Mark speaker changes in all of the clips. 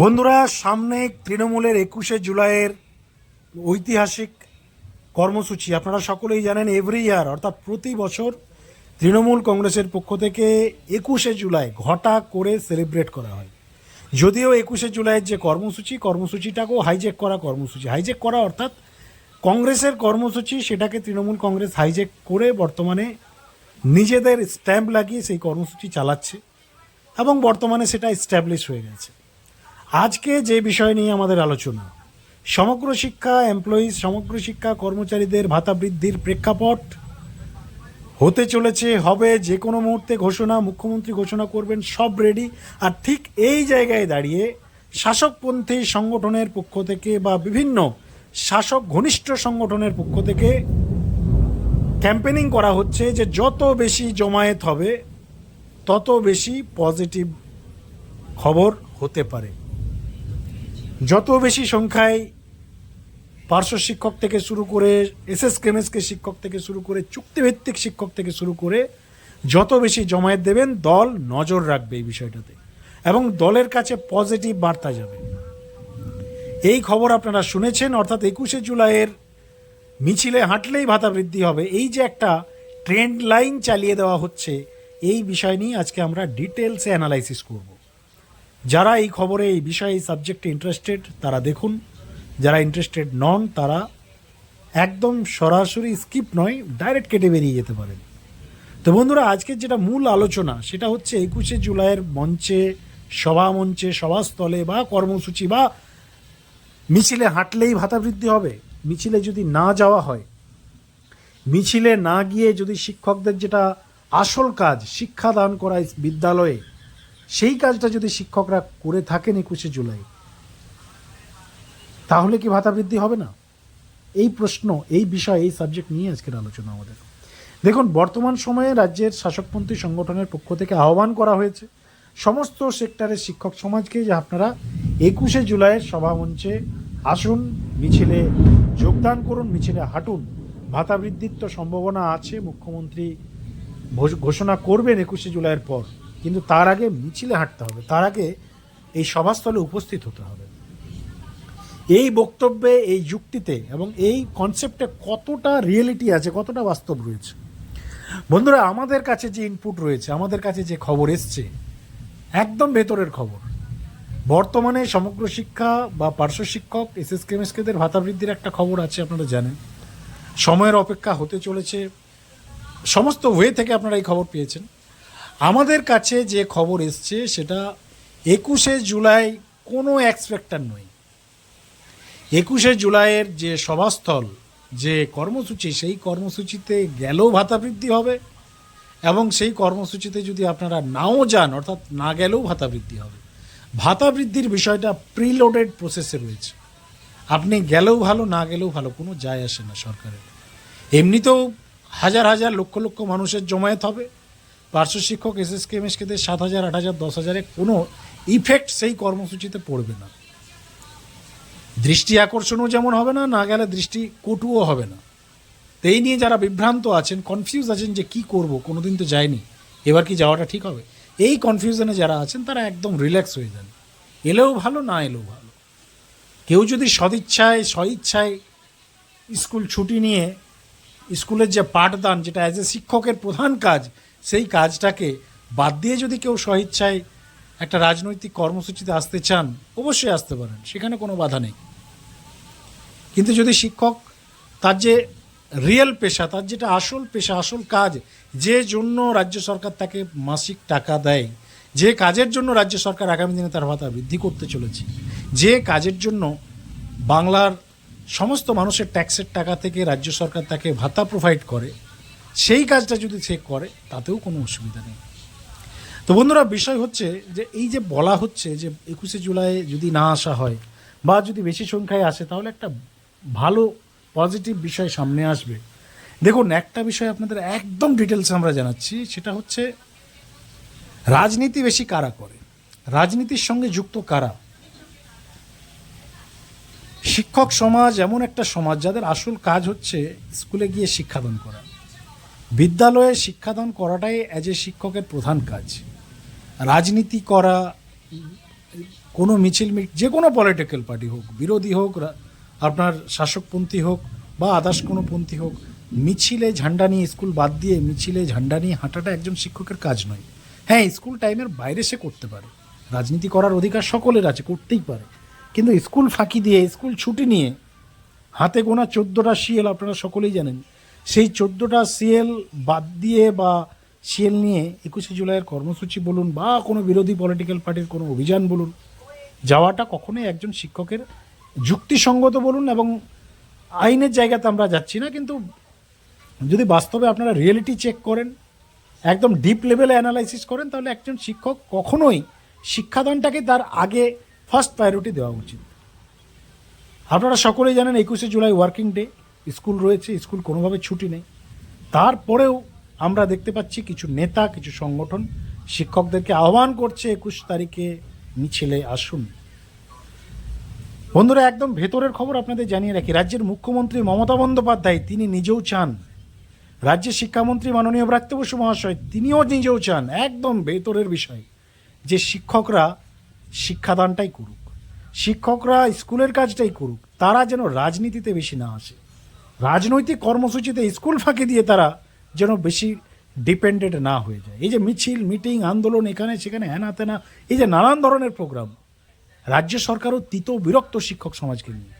Speaker 1: বন্ধুরা, সামনে তৃণমূলের একুশে জুলাইয়ের ঐতিহাসিক কর্মসূচি, আপনারা সকলেই জানেন এভরি ইয়ার অর্থাৎ প্রতি বছর তৃণমূল কংগ্রেসের পক্ষ থেকে একুশে জুলাই ঘটা করে সেলিব্রেট করা হয়। যদিও একুশে জুলাইয়ের যে কর্মসূচি, কর্মসূচিটাকেও হাইজেক করা কর্মসূচি। হাইজেক করা অর্থাৎ কংগ্রেসের কর্মসূচি, সেটাকে তৃণমূল কংগ্রেস হাইজেক করে বর্তমানে নিজেদের স্ট্যাম্প লাগিয়ে সেই কর্মসূচি চালাচ্ছে এবং বর্তমানে সেটা স্ট্যাবলিশ হয়ে গেছে। আজকে যে বিষয় নিয়ে আমাদের আলোচনা, সমগ্র শিক্ষা এমপ্লয়িজ সমগ্র শিক্ষা কর্মচারীদের ভাতা বৃদ্ধির প্রেক্ষাপট, হতে চলেছে, হবে যে কোনো মুহূর্তে ঘোষণা, মুখ্যমন্ত্রী ঘোষণা করবেন, সব রেডি আর ঠিক এই জায়গায় দাঁড়িয়ে শাসকপন্থী সংগঠনের পক্ষ থেকে বা বিভিন্ন শাসক ঘনিষ্ঠ সংগঠনের পক্ষ থেকে ক্যাম্পেনিং করা হচ্ছে যে যত বেশি জমায়েত হবে, তত বেশি পজিটিভ খবর হতে পারে। যত বেশি সংখ্যায় পার্শ্ব শিক্ষক থেকে শুরু করে এস এসএস কেমএসকে শিক্ষক থেকে শুরু করে চুক্তিভিত্তিক শিক্ষক থেকে শুরু করে যত বেশি জমায়েত দেবেন, দল নজর রাখবে এই বিষয়টাতে এবং দলের কাছে পজিটিভ বার্তা যাবে। এই খবর আপনারা শুনেছেন, অর্থাৎ একুশে জুলাইয়ের মিছিলে হাঁটলেই ভাতা বৃদ্ধি হবে। এই যে একটা ট্রেন্ড লাইন চালিয়ে দেওয়া হচ্ছে, এই বিষয় নিয়ে আজকে আমরা ডিটেলসে অ্যানালাইসিস করব। যারা এই খবরে এই বিষয়ে এই সাবজেক্টে ইন্টারেস্টেড তারা দেখুন। যারা ইন্টারেস্টেড নন, তারা একদম সরাসরি স্কিপ নয় ডাইরেক্ট কেটে বেরিয়ে যেতে পারেন। তো বন্ধুরা, আজকের যেটা মূল আলোচনা, সেটা হচ্ছে একুশে জুলাইয়ের মঞ্চে, সভা মঞ্চে, সভাস্থলে বা কর্মসূচি বা মিছিলে হাঁটলেই ভাতা বৃদ্ধি হবে। মিছিলে যদি না যাওয়া হয়, মিছিলে না গিয়ে যদি শিক্ষকদের যেটা আসল কাজ শিক্ষা দান করা বিদ্যালয়ে সেই কাজটা যদি শিক্ষকরা করে থাকেন একুশে জুলাই, তাহলে কি ভাতা বৃদ্ধি হবে না? এই প্রশ্ন, এই বিষয়, এই সাবজেক্ট নিয়ে আজকের আলোচনা আমাদের। দেখুন, বর্তমান সময়ে রাজ্যের শাসকপন্থী সংগঠনের পক্ষ থেকে আহ্বান করা হয়েছে, সমস্ত সেক্টরের শিক্ষক সমাজকে যে আপনারা একুশে জুলাইয়ের সভামঞ্চে আসুন, মিছিলে যোগদান করুন, মিছিলে হাঁটুন, ভাতা বৃদ্ধির তো সম্ভাবনা আছে, মুখ্যমন্ত্রী ঘোষণা করবেন একুশে জুলাইয়ের পর। কিন্তু তার আগে মিছিলে হাঁটতে হবে। তার আগে এই সভাস্থলে উপস্থিত হতে হবে। এই বক্তব্যে, এই যুক্তিতে এবং এই কনসেপ্টে কতটা রিয়েলিটি আছে, কতটা বাস্তব রয়েছে? বন্ধুরা, আমাদের কাছে যে ইনপুট রয়েছে, আমাদের কাছে যে খবর এসছে, একদম ভেতরের খবর। বর্তমানে সমগ্র শিক্ষা বা পার্শ্ব শিক্ষক এস এস কেমএসকেদের ভাতা বৃদ্ধির একটা খবর আছে, আপনারা জানেন। সময়ের অপেক্ষা হতে চলেছে। সমস্ত ওয়ে থেকে আপনারা এই খবর পেয়েছেন। আমাদের কাছে যে খবর এসছে, সেটা একুশে জুলাই কোনো এক্সপেক্টার নয়। একুশে জুলাইয়ের যে সভাস্থল, যে কর্মসূচি, সেই কর্মসূচিতে গেলেও ভাতা বৃদ্ধি হবে এবং সেই কর্মসূচিতে যদি আপনারা নাও যান, অর্থাৎ না গেলেও ভাতা বৃদ্ধি হবে। ভাতা বৃদ্ধির বিষয়টা প্রিলোডেড প্রসেসে রয়েছে। আপনি গেলেও ভালো, না গেলেও ভালো, কোনো যায় আসে না সরকারের। এমনিতেও হাজার হাজার লক্ষ লক্ষ মানুষের জমায়েত হবে। পার্শ্ব শিক্ষক এস এস কেমএসকেদের সাত হাজার, আট হাজার, দশ হাজারে কোনো ইফেক্ট সেই কর্মসূচিতে পড়বে না। দৃষ্টি আকর্ষণও যেমন হবে না না গেলে দৃষ্টি কটুও হবে না। তো এই নিয়ে যারা বিভ্রান্ত আছেন কনফিউজ আছেন যে কি করব, কোনোদিন তো যায়নি। এবার কি যাওয়াটা ঠিক হবে? এই কনফিউশনে যারা আছেন, তারা একদম রিল্যাক্স হয়ে যান। এলেও ভালো, না এলেও ভালো। কেউ যদি সদিচ্ছায়, স্বইচ্ছায় স্কুল ছুটি নিয়ে, স্কুলের যে পাঠদান, যেটা অ্যাজ এ শিক্ষকের প্রধান কাজ সেই কাজটাকে বাদ দিয়ে যদি কেউ স্বইচ্ছায় একটা রাজনৈতিক কর্মসূচিতে আসতে চান, অবশ্যই আসতে পারেন, সেখানে কোনো বাধা নেই। কিন্তু যদি শিক্ষক তার যে রিয়েল পেশা, তার যেটা আসল পেশা, আসল কাজ, যে জন্য রাজ্য সরকার তাকে মাসিক টাকা দেয়, যে কাজের জন্য রাজ্য সরকার আগামী দিনে তার ভাতা বৃদ্ধি করতে চলেছে, যে কাজের জন্য বাংলার সমস্ত মানুষের ট্যাক্সের টাকা থেকে রাজ্য সরকার তাকে ভাতা প্রোভাইড করে সেই কাজটা যদি সে করে, তাতেও কোনো অসুবিধা নেই। তো বন্ধুরা, বিষয় হচ্ছে যে এই যে বলা হচ্ছে যে একুশে জুলাই যদি না আসা হয় বা যদি বেশি সংখ্যায় আসে, তাহলে একটা ভালো পজিটিভ বিষয় সামনে আসবে। দেখুন, একটা বিষয় আপনাদের একদম ডিটেলস আমরা জানাচ্ছি, সেটা হচ্ছে রাজনীতি বেশি কারা করে? রাজনীতির সঙ্গে যুক্ত কারা? শিক্ষক সমাজ এমন একটা সমাজ যাদের আসল কাজ হচ্ছে স্কুলে গিয়ে শিক্ষাদান করা। বিদ্যালয়ে শিক্ষাদান করাটাই অ্যাজ এ শিক্ষকের প্রধান কাজ। রাজনীতি করা, কোনো মিছিল যে কোনো পলিটিক্যাল পার্টি হোক, বিরোধী হোক আপনার শাসকপন্থী হোক বা আদার্স কোনো পন্থী হোক, মিছিলে ঝান্ডা নিয়ে, স্কুল বাদ দিয়ে মিছিলে ঝান্ডা নিয়ে হাঁটাটা একজন শিক্ষকের কাজ নয়। হ্যাঁ স্কুল টাইমের বাইরে সে করতে পারে। রাজনীতি করার অধিকার সকলের আছে, করতেই পারে। কিন্তু স্কুল ফাঁকি দিয়ে, স্কুল ছুটি নিয়ে হাতে গোনা চোদ্দোটা সিএল আপনারা সকলেই জানেন সেই চোদ্দোটা সিএল বাদ দিয়ে বা সিএল নিয়ে একুশে জুলাইয়ের কর্মসূচি বলুন বা কোনো বিরোধী পলিটিক্যাল পার্টির কোনো অভিযান বলুন, যাওয়াটা কখনোই একজন শিক্ষকের যুক্তিসঙ্গত বলুন এবং আইনের জায়গাতে আমরা যাচ্ছি না, কিন্তু যদি বাস্তবে আপনারা রিয়েলিটি চেক করেন, একদম ডিপ লেভেলে অ্যানালাইসিস করেন, তাহলে একজন শিক্ষক কখনোই শিক্ষাদানটাকে তার আগে ফার্স্ট প্রায়োরিটি দেওয়া উচিত। আপনারা সকলেই জানেন একুশে জুলাই ওয়ার্কিং ডে স্কুল রয়েছে, স্কুল কোনোভাবে ছুটি নেই। তারপরেও আমরা দেখতে পাচ্ছি কিছু নেতা, কিছু সংগঠন শিক্ষকদেরকে আহ্বান করছে, একুশ তারিখে মিছিলে আসুন। বন্ধুরা, একদম ভেতরের খবর আপনাদের জানিয়ে রাখি। রাজ্যের মুখ্যমন্ত্রী মমতা বন্দ্যোপাধ্যায়, তিনি নিজেও চান। রাজ্যের শিক্ষামন্ত্রী মাননীয় ব্রাত্য বসু মহাশয়, তিনিও নিজেও চান। একদম ভেতরের বিষয় যে শিক্ষকরা শিক্ষাদানটাই করুক, শিক্ষকরা স্কুলের কাজটাই করুক, তারা যেন রাজনীতিতে বেশি না আসে। রাজনৈতিক কর্মসূচিতে স্কুল ফাঁকি দিয়ে তারা যেন বেশি ডিপেন্ডেন্ট না হয়ে যায়। এই যে মিছিল, মিটিং, আন্দোলন এখানে, সেখানে হ্যানা তেনা এই যে নানান ধরনের প্রোগ্রাম, রাজ্য সরকারও তিত বিরক্ত শিক্ষক সমাজকে নিয়ে।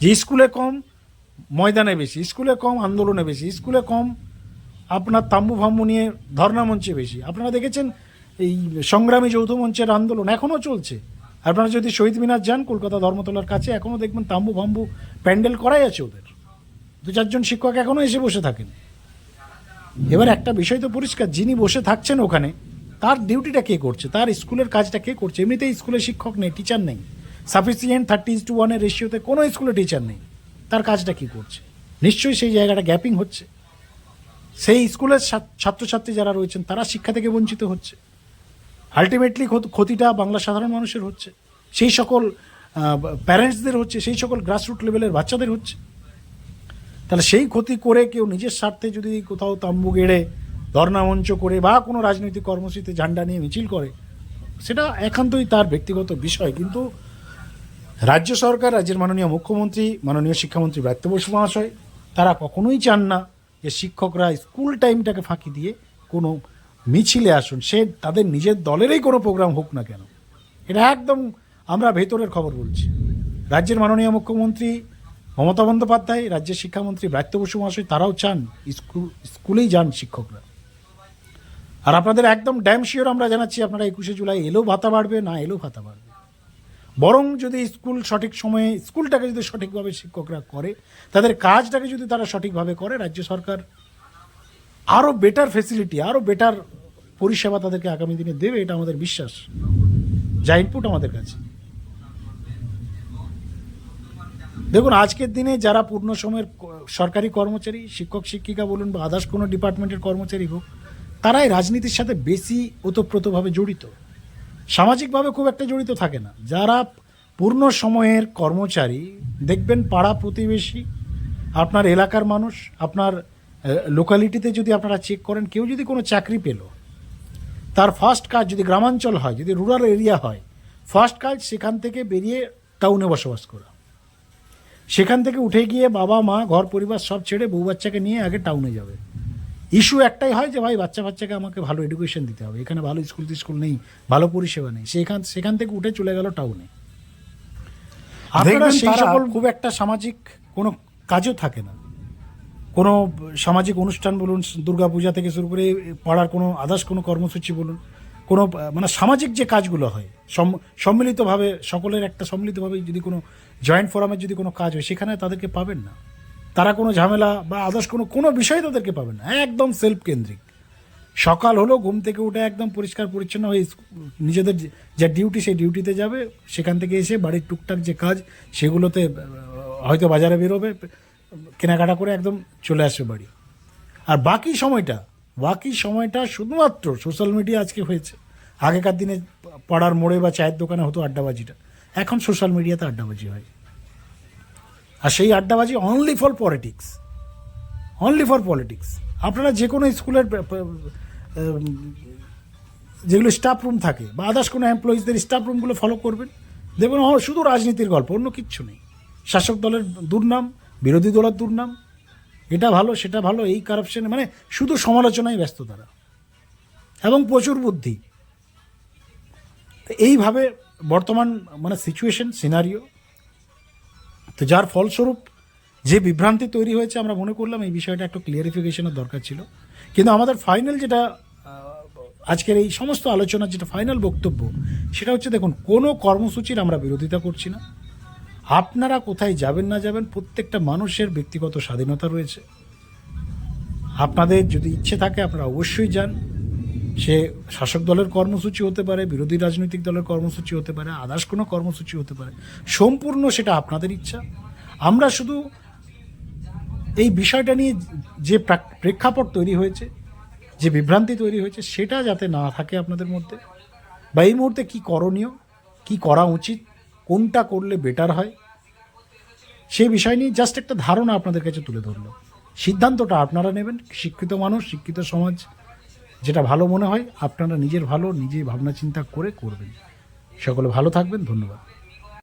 Speaker 1: যে স্কুলে কম, ময়দানে বেশি, স্কুলে কম, আন্দোলনে বেশি, স্কুলে কম, আপনার তাম্বু ফাম্বু নিয়ে ধর্ণা মঞ্চে বেশি। আপনারা দেখেছেন এই সংগ্রামী যৌথ মঞ্চের আন্দোলন এখনও চলছে। আপনারা যদি শহীদ মিনার যান, কলকাতা ধর্মতলার কাছে, এখনও দেখবেন তাম্বু ফাম্বু প্যান্ডেল করাই আছে ওদের। দু চারজন শিক্ষক এখনও এসে বসে থাকেন। এবার একটা বিষয় তো পরিষ্কার, যিনি বসে থাকছেন ওখানে, তার ডিউটিটা কে করছে? তার স্কুলের কাজটা কে করছে? এমনিতেই স্কুলে শিক্ষক নেই টিচার নেই। সাফিসিয়েন্ট থার্টি টু ওয়ানের রেশিওতে কোনো স্কুলে টিচার নেই। তার কাজটা কি করছে? নিশ্চয়ই সেই জায়গাটা গ্যাপিং হচ্ছে। সেই স্কুলের ছাত্রছাত্রী যারা রয়েছেন, তারা শিক্ষা থেকে বঞ্চিত হচ্ছে। আলটিমেটলি ক্ষতিটা বাংলা সাধারণ মানুষের হচ্ছে। সেই সকল প্যারেন্টসদের হচ্ছে, সেই সকল গ্রাসরুট লেভেলের বাচ্চাদের হচ্ছে। তাহলে সেই ক্ষতি করে কেউ নিজের স্বার্থে যদি কোথাও তাম্বু গেড়ে ধর্ণা মঞ্চ করে বা কোনো রাজনৈতিক কর্মসূচিতে ঝান্ডা নিয়ে মিছিল করে, সেটা একান্তই তার ব্যক্তিগত বিষয়। কিন্তু রাজ্য সরকার, রাজ্যের মাননীয় মুখ্যমন্ত্রী, মাননীয় শিক্ষামন্ত্রী ব্রাত্য বসু মহাশয়, তারা কখনোই চান না যে শিক্ষকরা স্কুল টাইমটাকে ফাঁকি দিয়ে কোনো মিছিলে আসুন। সে তাদের নিজের দলেরই কোনো প্রোগ্রাম হোক না কেন। এটা একদম আমরা ভেতরের খবর বলছি। রাজ্যের মাননীয় মুখ্যমন্ত্রী মমতা বন্দ্যোপাধ্যায়, রাজ্যের শিক্ষামন্ত্রী ব্রাত্য বসু মহাশয়, তারাও চান, স্কুল স্কুলেই যান শিক্ষকরা। আর আপনাদের একদম ড্যাম শিওর আমরা জানাচ্ছি, আপনারা একুশে জুলাই এলেও ভাতা বাড়বে, না এলেও ভাতা বাড়বে। বরং যদি স্কুল সঠিক সময়ে স্কুলটাকে যদি সঠিকভাবে শিক্ষকরা করে, তাদের কাজটাকে যদি তারা সঠিকভাবে করে, রাজ্য সরকার আরও বেটার ফেসিলিটি আরও বেটার পরিষেবা তাদেরকে আগামী দিনে দেবে, এটা আমাদের বিশ্বাস। যা ইনপুট আমাদের কাছে। দেখুন, আজকের দিনে যারা পূর্ণ সময়ের সরকারি কর্মচারী, শিক্ষক, শিক্ষিকা বলুন বা আদার্স কোনো ডিপার্টমেন্টের কর্মচারী হোক, তারাই রাজনীতির সাথে বেশি ওতপ্রোতভাবে জড়িত। সামাজিকভাবে খুব একটা জড়িত থাকে না। যারা পূর্ণ সময়ের কর্মচারী, দেখবেন পাড়া প্রতিবেশী, আপনার এলাকার মানুষ, আপনার লোকালিটিতে যদি আপনারা চেক করেন, কেউ যদি কোনো চাকরি পেল, তার ফার্স্ট কাজ যদি গ্রামাঞ্চল হয়, যদি রুরাল এরিয়া হয় ফার্স্ট কাজ সেখান থেকে বেরিয়ে টাউনে বসবাস করা। সেখান থেকে উঠে গিয়ে বাবা মা ঘর পরিবার সব ছেড়ে বউ বাচ্চাকে নিয়ে আগে টাউনে যাবে। ইস্যু একটাই হয় যে ভাই বাচ্চা বাচ্চাকে আমাকে ভালো এডুকেশন দিতে হবে। এখানে ভালো স্কুল স্কুল নেই ভালো পরিষেবা নেই। সেখান সেখান থেকে উঠে চলে গেল টাউনে আপনারা সেই সকল খুব একটা সামাজিক কোনো কাজও থাকে না। কোনো সামাজিক অনুষ্ঠান বলুন দুর্গাপূজা থেকে শুরু করে পাড়ার কোনো আদার্স কোনো কর্মসূচি বলুন কোনো মানে সামাজিক যে কাজগুলো হয়, সম- সম্মিলিতভাবে, সকলের একটা সম্মিলিতভাবে যদি কোনো জয়েন্ট ফোরামের যদি কোনো কাজ হয়, সেখানে তাদেরকে পাবেন না। তারা কোনো ঝামেলা বা আদার্স কোনো কোনো বিষয়ে তাদেরকে পাবেন না। একদম সেলফ কেন্দ্রিক সকাল হলো, ঘুম থেকে উঠে একদম পরিষ্কার পরিচ্ছন্ন হয়ে নিজেদের যা ডিউটি, সেই ডিউটিতে যাবে। সেখান থেকে এসে বাড়ির টুকটাক যে কাজ, সেগুলোতে, হয়তো বাজারে বেরোবে, কেনাকাটা করে একদম চলে আসবে বাড়ি। আর বাকি সময়টা বাকি সময়টা শুধুমাত্র সোশ্যাল মিডিয়া আজকে হয়েছে। আগেকার দিনে পাড়ার মোড়ে বা চায়ের দোকানে হতো আড্ডাবাজিটা। এখন সোশ্যাল মিডিয়াতে আড্ডাবাজি হয়। আর সেই আড্ডাবাজি only for politics only for politics আপনারা যে কোনো স্কুলের যেগুলো স্টাফ রুম থাকে বা আদার্স কোনো এমপ্লয়িজদের স্টাফ রুমগুলো ফলো করবেন। দেখবেন শুধু রাজনীতির গল্প, অন্য কিচ্ছু নেই। শাসক দলের দুর্নাম, বিরোধী দলের দুর্নাম এটা ভালো, সেটা ভালো, এই কারাপশন মানে শুধু সমালোচনায় ব্যস্ত তারা। এবং প্রচুর বুদ্ধি। এইভাবে বর্তমান মানে সিচুয়েশন সিনারিও তো যার ফলস্বরূপ যে বিভ্রান্তি তৈরি হয়েছে, আমরা মনে করলাম এই বিষয়টা একটু ক্লিয়ারিফিকেশনের দরকার ছিল। কিন্তু আমাদের ফাইনাল যেটা আজকের এই সমস্ত আলোচনার যেটা ফাইনাল বক্তব্য, সেটা হচ্ছে দেখুন, কোনো কর্মসূচির আমরা বিরোধিতা করছি না। আপনারা কোথায় যাবেন না যাবেন, প্রত্যেকটা মানুষের ব্যক্তিগত স্বাধীনতা রয়েছে। আপনাদের যদি ইচ্ছে থাকে, আপনারা অবশ্যই যান। সে শাসক দলের কর্মসূচি হতে পারে, বিরোধী রাজনৈতিক দলের কর্মসূচি হতে পারে, আদার্স কোনো কর্মসূচি হতে পারে। সম্পূর্ণ সেটা আপনাদের ইচ্ছা। আমরা শুধু এই বিষয়টা নিয়ে যে প্রাক- প্রেক্ষাপট তৈরি হয়েছে, যে বিভ্রান্তি তৈরি হয়েছে, সেটা যাতে না থাকে আপনাদের মধ্যে, বা এই মুহূর্তে কী করণীয়, কী করা উচিত কোনটা করলে বেটার হয়? সেই বিষয় নিয়ে জাস্ট একটা ধারণা আপনাদের কাছে তুলে ধরলো সিদ্ধান্তটা আপনারা নেবেন, শিক্ষিত মানুষ, শিক্ষিত সমাজ, যেটা ভালো মনে হয়, আপনারা নিজের ভালো নিজে ভাবনা চিন্তা করে করবেন। সকলে ভালো থাকবেন, ধন্যবাদ।